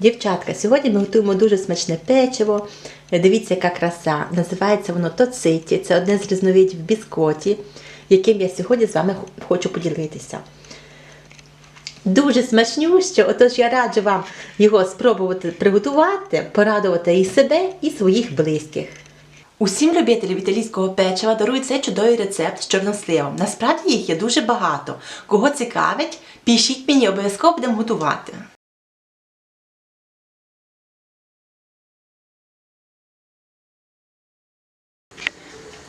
Дівчатка, сьогодні ми готуємо дуже смачне печиво. Дивіться, яка краса. Називається воно тоциті. Це одне з різновидів біскоті, яким я сьогодні з вами хочу поділитися. Дуже смачнюще, отож я раджу вам його спробувати приготувати, порадувати і себе, і своїх близьких. Усім любителям італійського печива дарують цей чудовий рецепт з чорносливом. Насправді їх є дуже багато. Кого цікавить, пишіть мені, обов'язково будемо готувати.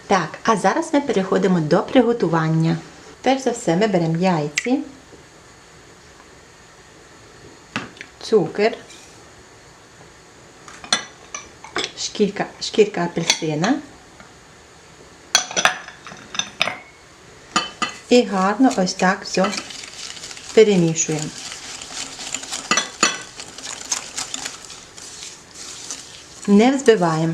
Так, а зараз ми переходимо до приготування. Перш за все ми беремо яйці, цукор, шкірка, шкірка апельсина і гарно ось так все перемішуємо. Не взбиваємо.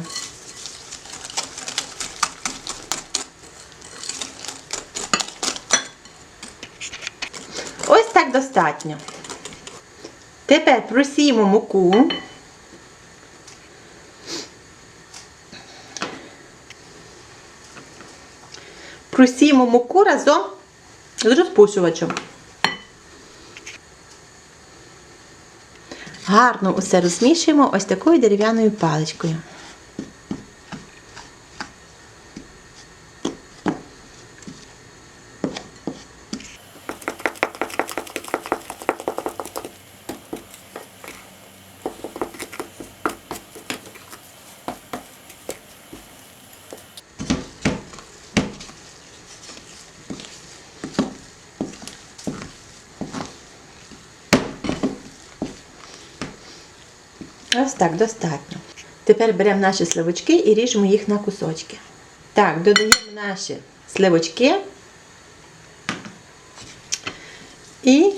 Достатньо. Тепер просіємо муку. Просіємо муку разом з розпушувачем. Гарно усе розмішуємо ось такою дерев'яною паличкою. Ось так, достатньо. Тепер беремо наші сливочки і ріжемо їх на кусочки. Так, додаємо наші сливочки і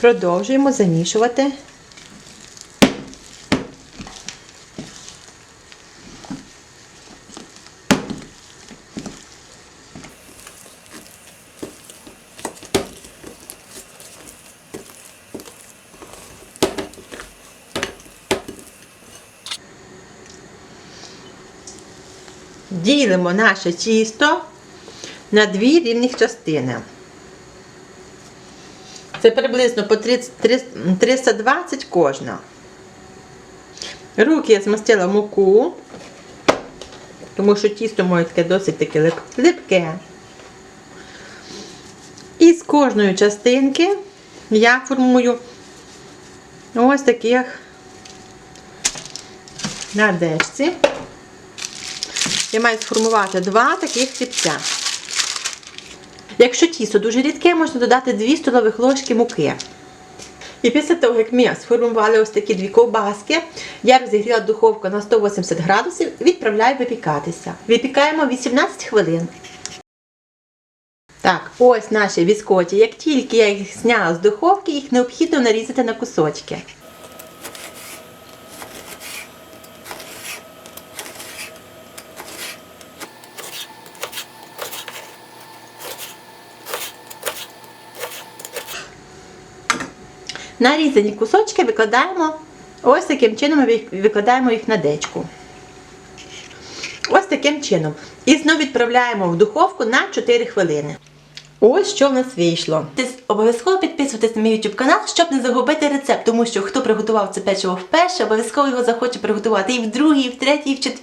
продовжуємо замішувати. Ділимо наше тісто на дві рівних частини. Це приблизно по 30, 320 кожна. Руки я змастила в муку, тому що тісто моє таке досить таке липке. І з кожної частинки я формую ось таких на дешці. Я маю сформувати два таких хлібця. Якщо тісто дуже рідке, можна додати 2 столових ложки муки. І після того, як ми сформували ось такі дві ковбаски, я розігріла духовку на 180 градусів і відправляю випікатися. Випікаємо 18 хвилин. Так, ось наші біскоті. Як тільки я їх зняла з духовки, їх необхідно нарізати на кусочки. Нарізані кусочки викладаємо ось таким чином викладаємо їх на дечку. Ось таким чином. І знову відправляємо в духовку на 4 хвилини. Ось що в нас вийшло. Обов'язково підписуйтесь на мій YouTube канал, щоб не загубити рецепт, тому що хто приготував це печиво вперше, обов'язково його захоче приготувати і в другий, і в третій, і в четвертий.